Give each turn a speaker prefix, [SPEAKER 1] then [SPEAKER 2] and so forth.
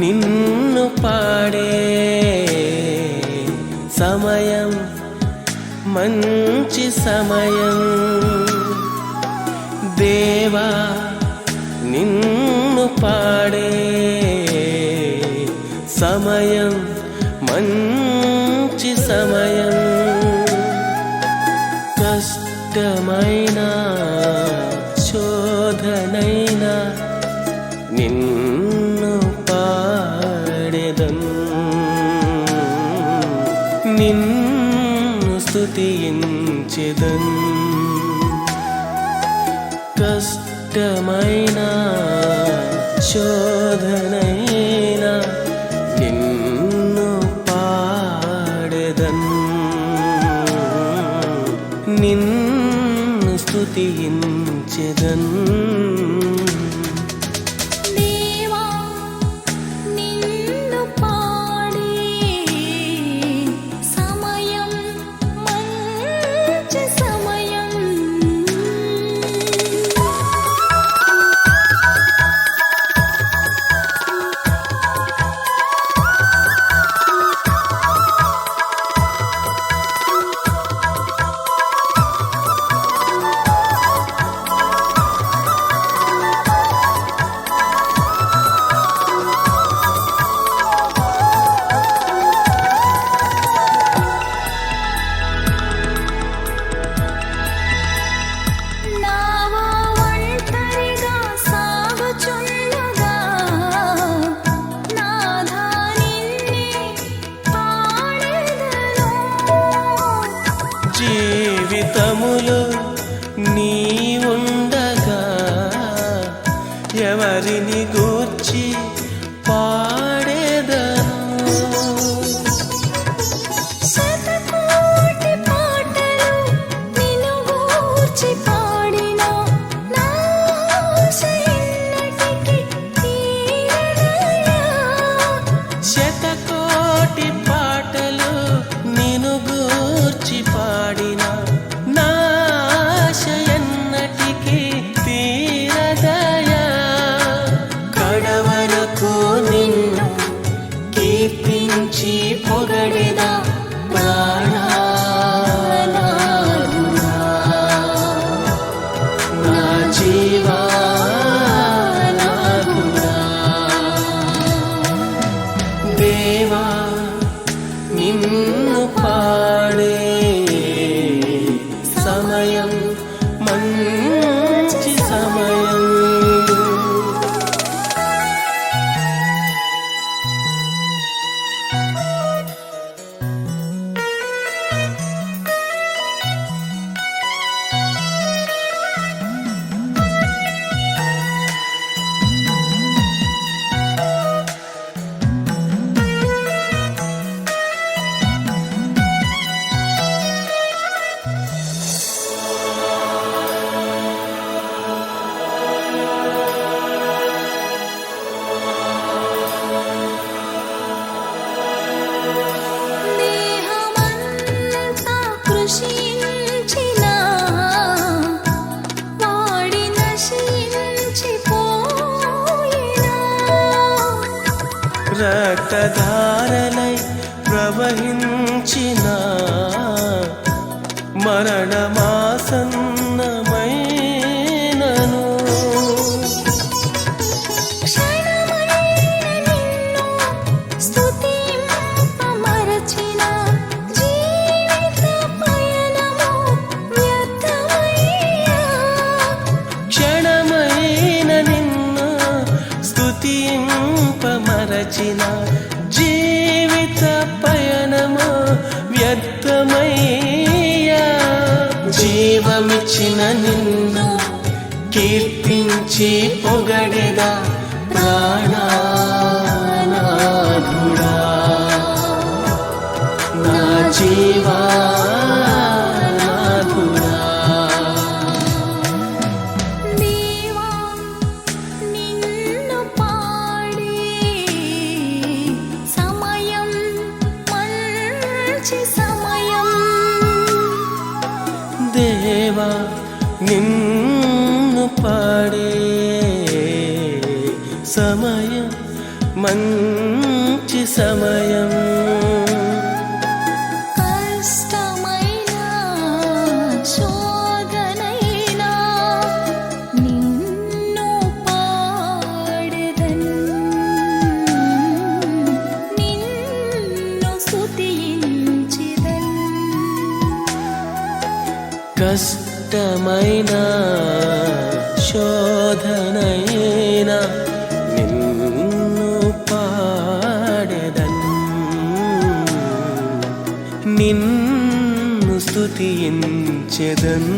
[SPEAKER 1] నిన్ను పాడే సమయం మంచి సమయం. దేవా నిన్ను పాడే సమయం మంచి సమయం. కష్టమైన నిన్ను స్థుతించెదన్ కష్టమైన శోధనైనా నిన్ను పాడెదన్. నిన్ను స్థుతించెదన్
[SPEAKER 2] శతకోటి పాటలు
[SPEAKER 1] నిను గూర్చి పాడిన నాశ ఎన్నటికీ తీరదయా కడవరకు నిన్ను కీర్తించి పొగడెదా ప్రాణానాథుడా. రక్తధారలై ప్రవహించిన మరణమాసన్నమైనను.
[SPEAKER 2] క్షణమైన నిన్ను స్తుతింపమరచిన
[SPEAKER 1] మరచిన జీవిత పయనమా వ్యర్థమయ్యా. జీవమిచ్చిన నిన్ను కీర్తించి పొగడెదా ప్రాణానాథుడా. నా జీవా
[SPEAKER 2] మంచి సమయం.
[SPEAKER 1] దేవా నిన్ను పాడే సమయం మంచి సమయం. కష్టమైన శోధనైన నిన్ను పాడెదన్. నిన్ను స్తుతించెదన్.